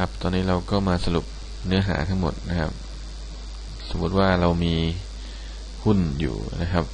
ครับ ตอนนี้เราก็มาสรุปเนื้อหาทั้งหมดนะครับ สมมติว่าเรามีหุ้นอยู่นะครับ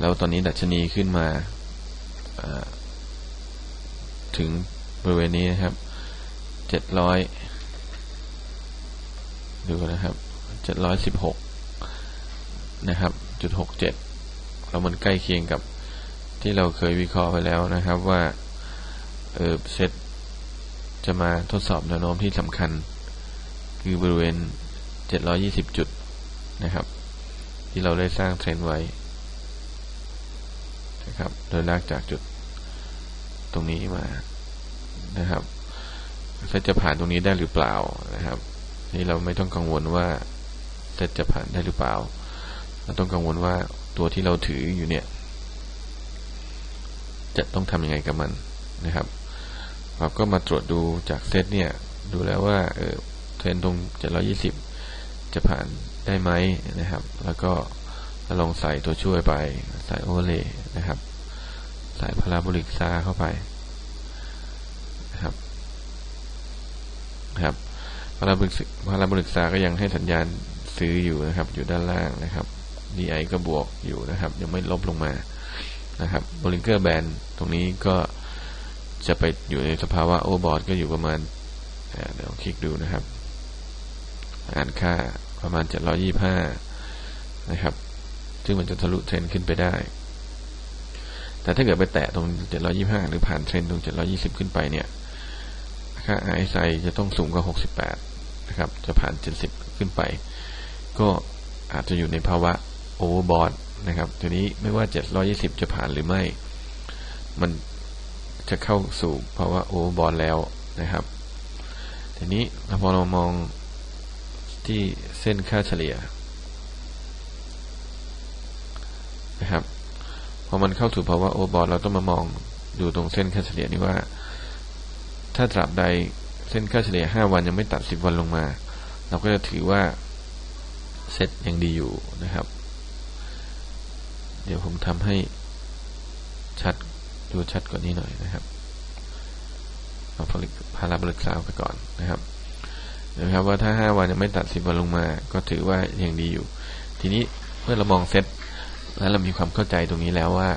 แล้วตอนนี้ดัชนีขึ้นมาถึงบริเวณนี้นะครับเจ็ดร้อยดูนะครับเจ็ดร้อยสิบหกนะครับจุดหกเจ็ดเรามันใกล้เคียงกับที่เราเคยวิเคราะห์ไปแล้วนะครับว่าเออเซต จะมาทดสอบแนวโน้มที่สำคัญ คือบริเวณเจ็ดร้อยี่สิบจุดนะครับ ที่เราได้สร้างเทรนไว้นะครับ โดยลากจากจุดตรงนี้มานะครับเซตจะผ่านตรงนี้ได้หรือเปล่านะครับ นี่เราไม่ต้องกังวลว่าเซตจะผ่านได้หรือเปล่า เราต้องกังวลว่าตัวที่เราถืออยู่เนี่ย จะต้องทำยังไงกับมันนะครับ เราก็มาตรวจดูจากเซตเนี่ย ดูแล้วว่าเออเทรนตรง 720 จะผ่านได้ไหมนะครับ แล้วก็ลองใส่ตัวช่วยไป ใส่โอเวอร์เลย์นะครับ ใส่พาราโบลิกซาเข้าไปนะครับครับพาราโบลิกพาราโบลิกซาก็ยังให้สัญญาณซื้ออยู่นะครับ อยู่ด้านล่างนะครับ DI ก็บวกอยู่นะครับ ยังไม่ลบลงมานะครับโบลิงเกอร์แบนตรงนี้ก็ จะไปอยู่ในสภาวะโอเวอร์บอทก็อยู่ประมาณเดี๋ยวคลิกดูนะครับ อ่านค่าประมาณ 725 นะครับ ซึ่งมันจะทะลุเทรนขึ้นไปได้ แต่ถ้าเกิดไปแตะตรง 725 หรือผ่านเทรนตรง 720 ขึ้นไปเนี่ย ค่า RSI จะต้องสูงกว่า 68 นะครับ จะผ่าน 70 ขึ้นไป ก็อาจจะอยู่ในภาวะโอเวอร์บอทนะครับ ทีนี้ไม่ว่า 720 จะผ่านหรือไม่ มัน จะเข้าสู่ภาวะโอเวอร์บอลแล้วนะครับทีนี้พอเรามองที่เส้นค่าเฉลี่ยนะครับพอมันเข้าสู่ภาวะโอเวอร์บอลเราต้องมามองดูตรงเส้นค่าเฉลี่ยนี้ว่า ถ้าตราบใดเส้นค่าเฉลี่ย 5 วันยังไม่ตัด 10 วันลงมา เราก็จะถือว่าเซตยังดีอยู่นะครับ เดี๋ยวผมทำให้ชัด ดูชัดกว่านี้หน่อยนะครับเอาพาราบริกซาวไปก่อนนะครับนะครับว่าถ้าห้าวันยังไม่ตัดสิบวันลงมา ก็ถือว่ายังดีอยู่ ทีนี้เมื่อเรามองเซตแล้วเรามีความเข้าใจตรงนี้แล้วว่า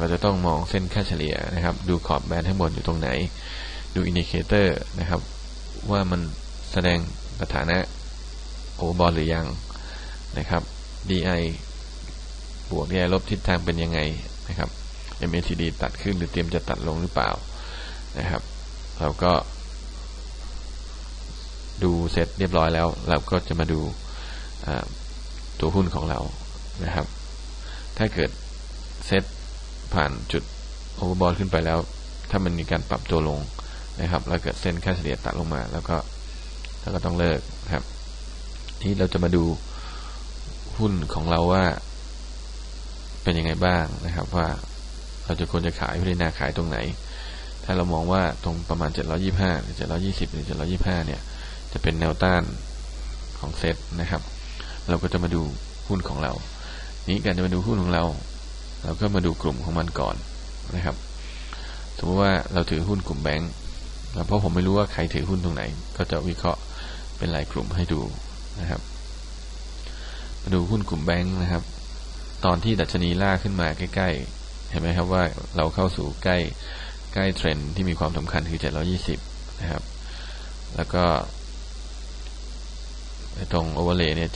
เราจะต้องมองเส้นค่าเฉลี่ยนะครับ ดูขอบแบนทั้งหมดอยู่ตรงไหน ดูอินดิเคเตอร์นะครับ ว่ามันแสดงสถานะโอบอลหรือยังนะครับ DI บวก DI ลบทิศทางเป็นยังไงนะครับ MACD ตัดขึ้นหรือเตรียมจะตัดลงหรือเปล่านะครับ เราก็ดูเสร็จเรียบร้อยแล้ว เราก็จะมาดูตัวหุ้นของเรานะครับ ถ้าเกิดเซตผ่านจุดโอเวอร์บอลขึ้นไปแล้ว ถ้ามันมีการปรับตัวลงนะครับ แล้วเกิดเส้นค่าเฉลี่ยตัดลงมา แล้วก็เราก็ต้องเลิกครับที่เราจะมาดูหุ้นของเราว่าเป็นยังไงบ้างนะครับว่า เราจะควรจะขายพิจารณาขายตรงไหน ถ้าเรามองว่าตรงประมาณ 725หรือ720 หรือ 725 เนี่ย จะเป็นแนวต้านของเซตนะครับ เราก็จะมาดูหุ้นของเรา นี้การจะมาดูหุ้นของเรา เราก็มาดูกลุ่มของมันก่อนนะครับ สมมติว่าเราถือหุ้นกลุ่มแบงก์เพราะผมไม่รู้ว่าใครถือหุ้นตรงไหน ก็จะวิเคราะห์เป็นหลายกลุ่มให้ดูนะครับ มาดูหุ้นกลุ่มแบงก์นะครับ ตอนที่ดัชนีล่าขึ้นมาใกล้ เห็นไหมครับว่าเราเข้าสู่ใกล้ใกล้เทรนที่มีความสำคัญคือ 720 นะครับ แล้วก็ตรงโอเวอร์เลย์เนี่ย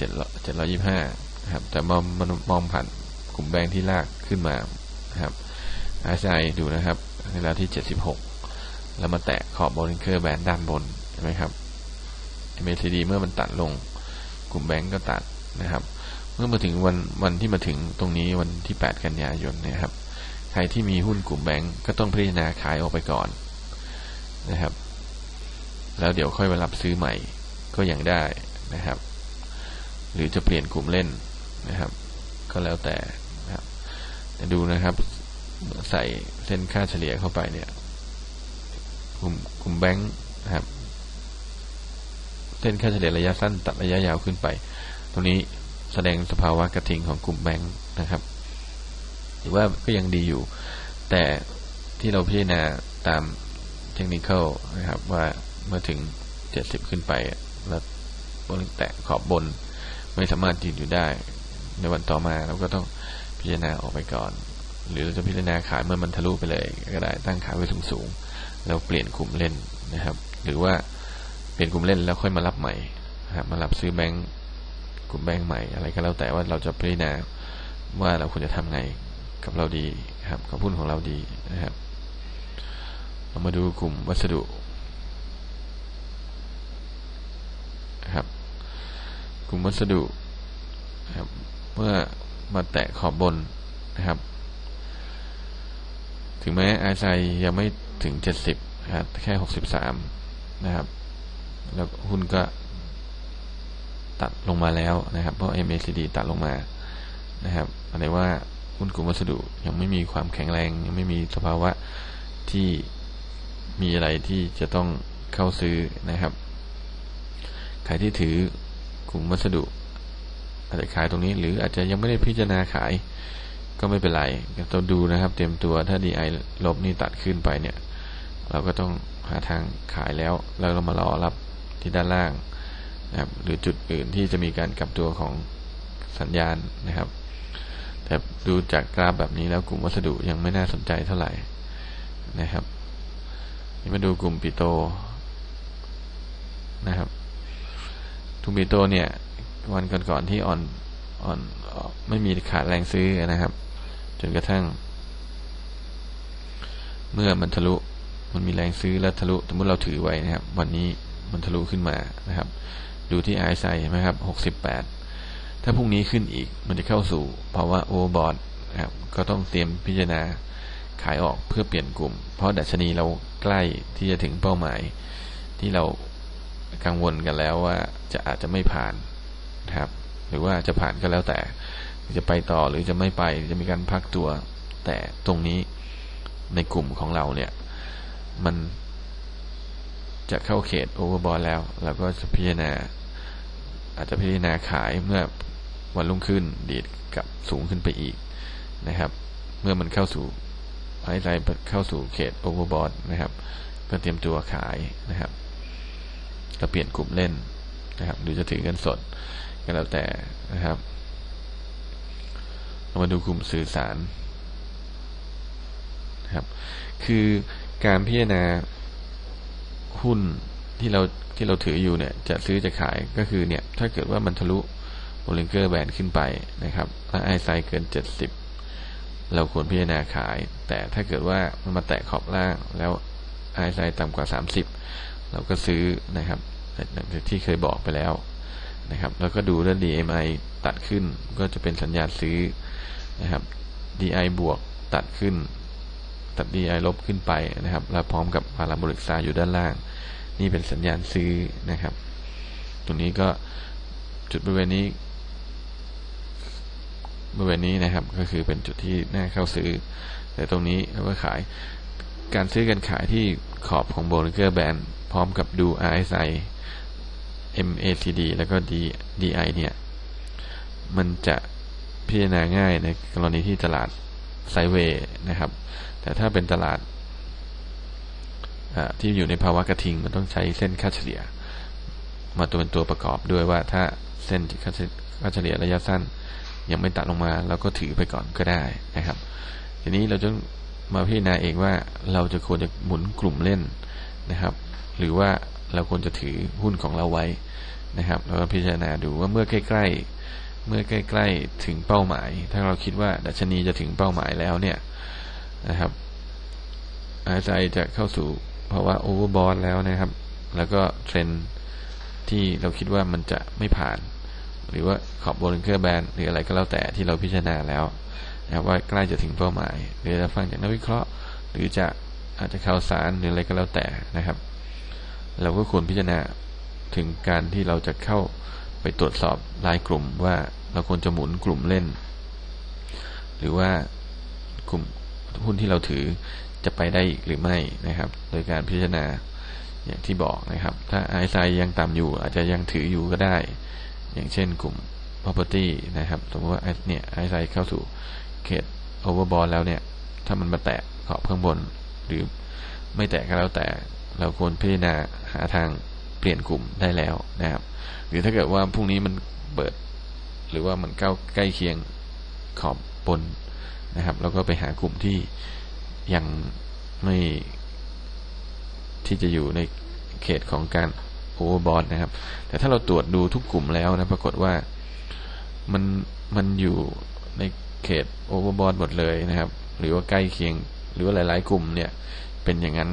725 นะครับ แต่มองมันมองผ่านกลุ่มแบงค์ที่ลากขึ้นมานะครับ RSI ดูนะครับในระดับที่ 76 แล้วมาแตะขอบบอลิงเกอร์แบนด้านบนเห็นไหมครับ MACD เมื่อมันตัดลงกลุ่มแบงก์ก็ตัดนะครับ เมื่อมาถึงวันวันที่มาถึงตรงนี้วันที่ 8 กันยายนเนี่ยครับ รที่มีหุ้นกลุ่มแบงก์ก็ต้องพิจารณาขายออกไปก่อนนะครับ แล้วเดี๋ยวค่อยมารับซื้อใหม่ก็ยังได้นะครับ หรือจะเปลี่ยนกลุ่มเล่นนะครับ ก็แล้วแต่นะครับดูนะครับ ใส่เส้นค่าเฉลี่ยเข้าไปเนี่ย กลุ่มกลุ่มแบงก์นะครับ เส้นค่าเฉลี่ยระยะสั้นตัดระยะยาวขึ้นไป ตรงนี้แสดงสภาวะกระทิงของกลุ่มแบงก์นะครับ ถือว่าก็ยังดีอยู่ แต่ที่เราพิจารณาตามเทคนิคนะครับ ว่าเมื่อถึงเจ็ดสิบขึ้นไป แล้วบนแตะขอบบน ไม่สามารถยืนอยู่ได้ ในวันต่อมาเราก็ต้องพิจารณาออกไปก่อน หรือเราจะพิจารณาขายเมื่อมันทะลุไปเลย ก็ได้ตั้งขายไว้สูงๆแล้วเปลี่ยนกลุ่มเล่นนะครับ หรือว่าเปลี่ยนกลุ่มเล่นแล้วค่อยมารับใหม่ครับมารับซื้อแบงก์กลุ่มแบงก์ใหม่ อะไรก็แล้วแต่ว่าเราจะพิจารณาว่าเราควรจะทำไง กับเราดีครับกับหุ้นของเราดีนะครับ เรามาดูกลุ่มวัสดุครับกลุ่มวัสดุครับเมื่อมาแตะขอบบนนะครับ ถึงแม้ไอซยังไม่ถึงเจ็ดสิบครับแค่หกสิบสามนะครับ แล้วหุ้นก็ตัดลงมาแล้วนะครับ เพราะ MACD ตัดลงมานะครับอะไรว่า หุ้นกลุ่มวัสดุ ยังไม่มีความแข็งแรง ยังไม่มีสภาวะที่มีอะไรที่จะต้องเข้าซื้อนะครับ ใครที่ถือกลุ่มวัสดุ อาจจะขายตรงนี้ หรืออาจจะยังไม่ได้พิจารณาขาย ก็ไม่เป็นไรเราดูนะครับ เตรียมตัวถ้า DI ลบนี่ตัดขึ้นไปเนี่ย เราก็ต้องหาทางขายแล้ว แล้วเรามารอรับที่ด้านล่างนะครับหรือจุดอื่นที่จะมีการกลับตัวของสัญญาณนะครับ แต่ดูจากกราฟแบบนี้แล้วกลุ่มวัสดุยังไม่น่าสนใจเท่าไหร่นะครับ นี่มาดูกลุ่มปิโตนะครับทุกปิโตเนี่ย วันก่อนๆที่อ่อนอ่อนไม่มีขาดแรงซื้อนะครับ จนกระทั่ง เมื่อมันทะลุมันมีแรงซื้อแล้วทะลุสมมติเราถือไว้นะครับ วันนี้มันทะลุขึ้นมานะครับ ดูที่ไอไซเห็นไหมครับหกสิบแปด ถ้าพรุ่งนี้ขึ้นอีกมันจะเข้าสู่ภาวะโอเวอร์บอทนะครับก็ต้องเตรียมพิจารณาขายออกเพื่อเปลี่ยนกลุ่ม เพราะดัชนีเราใกล้ที่จะถึงเป้าหมาย ที่เรากังวลกันแล้วว่าจะอาจจะไม่ผ่านนะครับ หรือว่าจะผ่านก็แล้วแต่จะไปต่อหรือจะไม่ไปจะมีการพักตัว แต่ตรงนี้ในกลุ่มของเราเนี่ย มันจะเข้าเขตโอเวอร์บอลแล้วเราก็จะพิจารณาอาจจะพิจารณาขายเมื่อ วันรุ่งขึ้นดีดกับสูงขึ้นไปอีกนะครับ เมื่อมันเข้าสู่ไฮไลท์เข้าสู่เขตโอเวอร์บอทนะครับ ก็เตรียมตัวขายนะครับก็เปลี่ยนกลุ่มเล่นนะครับหรือจะถือเงินสดก็แล้วแต่นะครับเรามาดูกลุ่มสื่อสารนะครับ คือการพิจารณาหุ้นที่เราที่เราถืออยู่เนี่ย จะซื้อจะขายก็คือเนี่ย ถ้าเกิดว่ามันทะลุ โบลิงเกอร์แบนขึ้นไปนะครับและไอไซเกินเจ็ดสิบเราควรพิจารณาขาย แต่ถ้าเกิดว่ามันมาแตะขอบล่างแล้วไอไซต่ำกว่าสามสิบเราก็ซื้อนะครับที่เคยบอกไปแล้วนะครับ แล้วก็ดูแล้ว DMI ตัดขึ้นก็จะเป็นสัญญาณซื้อนะครับ DI บวกตัดขึ้น ตัด DI ลบขึ้นไปนะครับ แล้วพร้อมกับพาราโบลิกซาอยู่ด้านล่าง นี่เป็นสัญญาณซื้อนะครับ ตรงนี้ก็จุดบริเวณนี้ บริเวณนี้นะครับ ก็คือเป็นจุดที่น่าเข้าซื้อ แต่ตรงนี้เราก็ขายการซื้อกันขายที่ขอบของโบลิเกอร์แบนพร้อมกับดู RSI MACD แล้วก็ D DI เนี่ย มันจะพิจารณาง่ายในกรณีที่ตลาดไซเวย์นะครับ แต่ถ้าเป็นตลาดที่อยู่ในภาวะกระทิงมันต้องใช้เส้นค่าเฉลี่ย มาตัวเป็นตัวประกอบด้วยว่าถ้าเส้นค่าเฉลี่ยระยะสั้น ยังไม่ตัดลงมาเราก็ถือไปก่อนก็ได้นะครับ ทีนี้เราจะมาพิจารณาเองว่าเราจะควรจะหมุนกลุ่มเล่นนะครับ หรือว่าเราควรจะถือหุ้นของเราไว้นะครับแล้วก็พิจารณาดูว่าเมื่อใกล้ ๆ เมื่อใกล้ ๆ ถึงเป้าหมาย ถ้าเราคิดว่าดัชนีจะถึงเป้าหมายแล้วเนี่ยนะครับอาใจจะเข้าสู่ภาวะโอเวอร์บอลแล้วนะครับ แล้วก็เทรนที่เราคิดว่ามันจะไม่ผ่าน หรือว่าขอบบลิงเกอแบนหรืออะไรก็แล้วแต่ที่เราพิจารณาแล้วนะครับว่าใกล้จะถึงเป้าหมาย หรือจะฟังจากนักวิเคราะห์ หรือจะอาจจะข่าวสารหรืออะไรก็แล้วแต่นะครับ เราก็ควรพิจารณาถึงการที่เราจะเข้าไปตรวจสอบรายกลุ่มว่าเราควรจะหมุนกลุ่มเล่น หรือว่ากลุ่มหุ้นที่เราถือจะไปได้หรือไม่นะครับ โดยการพิจารณาอย่างที่บอกนะครับ ถ้าไอซ์ไซยังต่ำอยู่ อาจจะยังถืออยู่ก็ได้ อย่างเช่นกลุ่ม property นะครับ สมมติว่าเนี่ยไอซ์ไซเข้าสู่เขต overbought แล้วเนี่ย ถ้ามันมาแตะขอบข้างบน หรือไม่แตะก็แล้วแต่เราควรพิจารณาหาทางพลี่ยนกลุ่มได้แล้วนะครับ หรือถ้าเกิดว่าพรุ่งนี้มันเปิด หรือว่ามันใกล้ใกล้เคียงขอบบนนะครับแล้วก็ไปหากลุ่มที่ยังไม่ที่จะอยู่ในเขตของการ โอเวอร์บอทนะครับ แต่ถ้าเราตรวจดูทุกกลุ่มแล้วนะ ปรากฏว่ามันมันอยู่ในเขตโอเวอร์บอทหมดเลยนะครับ หรือว่าใกล้เคียง หรือว่าหลาย ๆ กลุ่มเนี่ย เป็นอย่างนั้น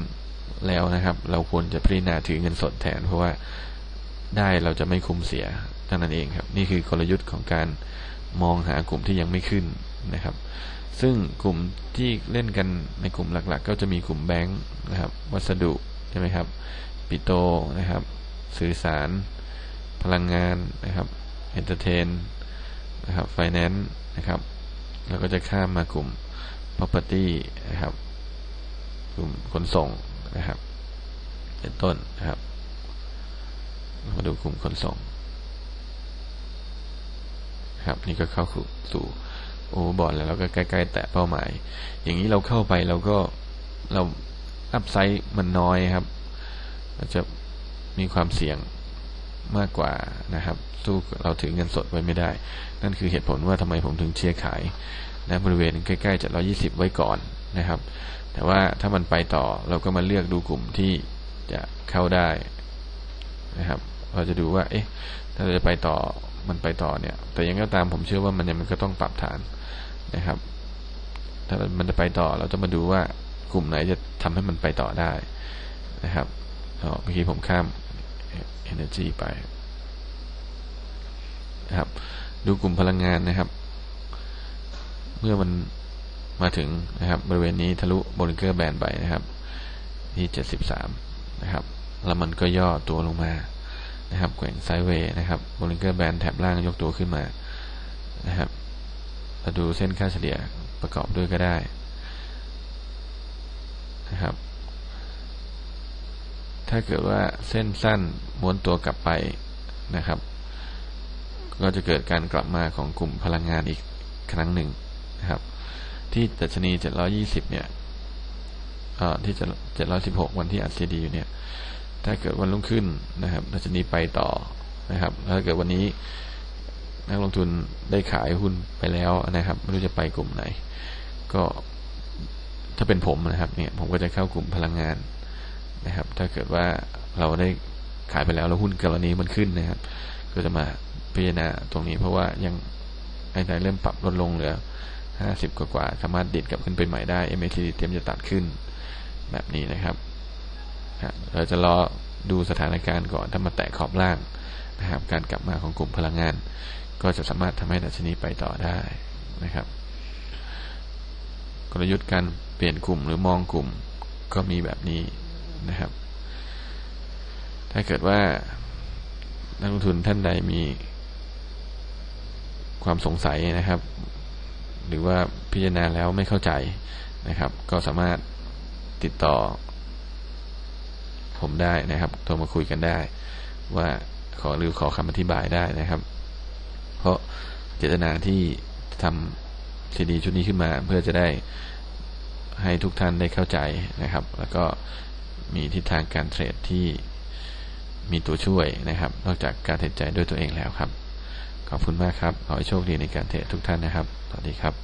แล้วนะครับ เราควรจะพิจารณาถือเงินสดแทน เพราะว่าได้เราจะไม่คุ้มเสียเท่านั้นเองครับ นี่คือกลยุทธ์ของการมองหากลุ่มที่ยังไม่ขึ้นนะครับ ซึ่งกลุ่มที่เล่นกันในกลุ่มหลัก ๆ ก็จะมีกลุ่มแบงค์นะครับ วัสดุใช่ไหมครับ ปิโตนะครับ สื่อสาร พลังงานนะครับเอนเตอร์เทนนะครับไฟแนนซ์นะครับแล้วก็จะข้ามมากลุ่ม property นะครับ กลุ่มขนส่งนะครับ เป็นต้นนะครับ มาดูกลุ่มขนส่งครับนี่ก็เข้าสู่โอเวอร์บอร์ดแล้วเราก็ใกล้ๆแตะเป้าหมาย อย่างนี้เราเข้าไปเราก็เราอัพไซด์มันน้อยครับ เราจะ มีความเสี่ยงมากกว่านะครับ สู้เราถือเงินสดไว้ไม่ได้ นั่นคือเหตุผลว่าทำไมผมถึงเชียร์ขายนะบริเวณใกล้ๆจะร้อยี่สิบไว้ก่อนนะครับ แต่ว่าถ้ามันไปต่อเราก็มาเลือกดูกลุ่มที่จะเข้าได้นะครับ เราจะดูว่า เอ๊ะ ถ้าเราจะไปต่อมันไปต่อเนี่ย แต่ยังก็ตามผมเชื่อว่ามันยังมันก็ต้องปรับฐานนะครับ ถ้ามันจะไปต่อเราจะมาดูว่ากลุ่มไหนจะทำให้มันไปต่อได้นะครับเมื่อกี้ผมข้าม energy ไปนะครับ ดูกลุ่มพลังงานนะครับ เมื่อมันมาถึงนะครับ บริเวณนี้ทะลุบริเกอร์แบนไปนะครับที่เจ็ดสิบสามนะครับ แล้วมันก็ย่อตัวลงมานะครับแกว่งไซด์เวย์นะครับบริเกอร์แบนแถบล่างยกตัวขึ้นมานะครับเราดูเส้นค่าเฉลี่ยประกอบด้วยก็ได้นะครับ ถ้าเกิดว่าเส้นสั้นม้วนตัวกลับไปนะครับ ก็จะเกิดการกลับมาของกลุ่มพลังงานอีกครั้งหนึ่งนะครับ ที่ดัชนี 720 เนี่ยที่716 วันที่อัดซีดีอยู่เนี่ย ถ้าเกิดวันรุ่งขึ้นนะครับดัชนีไปต่อนะครับ ถ้าเกิดวันนี้นักลงทุนได้ขายหุ้นไปแล้วนะครับ ไม่รู้จะไปกลุ่มไหน ก็ถ้าเป็นผมนะครับเนี่ยผมก็จะเข้ากลุ่มพลังงาน นะครับ ถ้าเกิดว่าเราได้ขายไปแล้วแล้วหุ้นกรณีมันขึ้นนะครับ ก็จะมาพิจารณาตรงนี้เพราะว่ายังไอ้ใจเริ่มปรับลดลงเหลือห้าสิบกว่าสามารถดิดกลับขึ้นไปใหม่ได้ MACD เตรียมจะตัดขึ้นแบบนี้นะครับ เราจะรอดูสถานการณ์ก่อนถ้ามาแตะขอบล่างนะครับ การกลับมาของกลุ่มพลังงาน ก็จะสามารถทำให้ดัชนีไปต่อได้นะครับ กลยุทธ์การเปลี่ยนกลุ่มหรือมองกลุ่มก็มีแบบนี้ นะครับ ถ้าเกิดว่านักลงทุนท่านใดมีความสงสัยนะครับ หรือว่าพิจารณาแล้วไม่เข้าใจนะครับ ก็สามารถติดต่อ ผมได้นะครับโทรมาคุยกันได้ ว่าขอหรือขอคำอธิบายได้นะครับ เพราะเจตนาที่ทำซีดีชุดนี้ขึ้นมา เพื่อจะได้ให้ทุกท่านได้เข้าใจนะครับ แล้วก็ มีทิศทางการเทรดที่มีตัวช่วยนะครับ นอกจากการเทรดใจด้วยตัวเองแล้วครับ ขอบคุณมากครับ ขอให้โชคดีในการเทรดทุกท่านนะครับ สวัสดีครับ